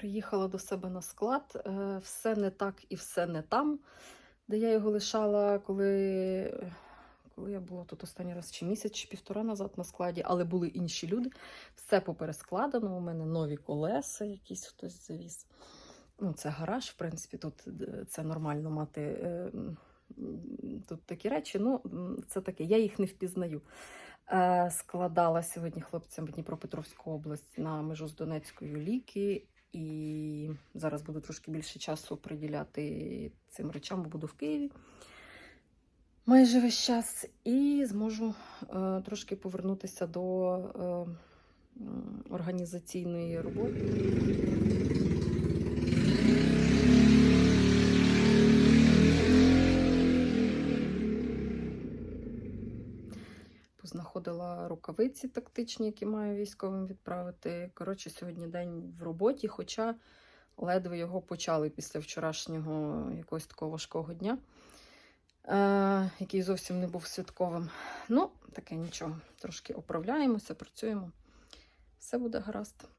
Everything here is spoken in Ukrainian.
Приїхала до себе на склад. Е, Все не так і все не там, де я його лишала, коли, коли я була тут останній раз чи місяць, чи півтора назад на складі, але були інші люди. Все поперескладено. У мене нові колеса, якісь хтось завіз. Ну, це гараж, в принципі, тут е, це нормально мати е, тут такі речі. Ну, це таке, я їх не впізнаю. Складала сьогодні хлопцям в Дніпропетровську область на межу з Донецькою ліки. І зараз буду трошки більше часу приділяти цим речам, бо буду в Києві майже весь час. І зможу е, трошки повернутися до е, організаційної роботи. Познаходила рукавиці тактичні, які маю військовим відправити. Коротше, сьогодні день в роботі, хоча ледве його почали після вчорашнього якогось такого важкого дня, е, який зовсім не був святковим. Ну, таке нічого. Трошки оправляємося, працюємо. Все буде гаразд.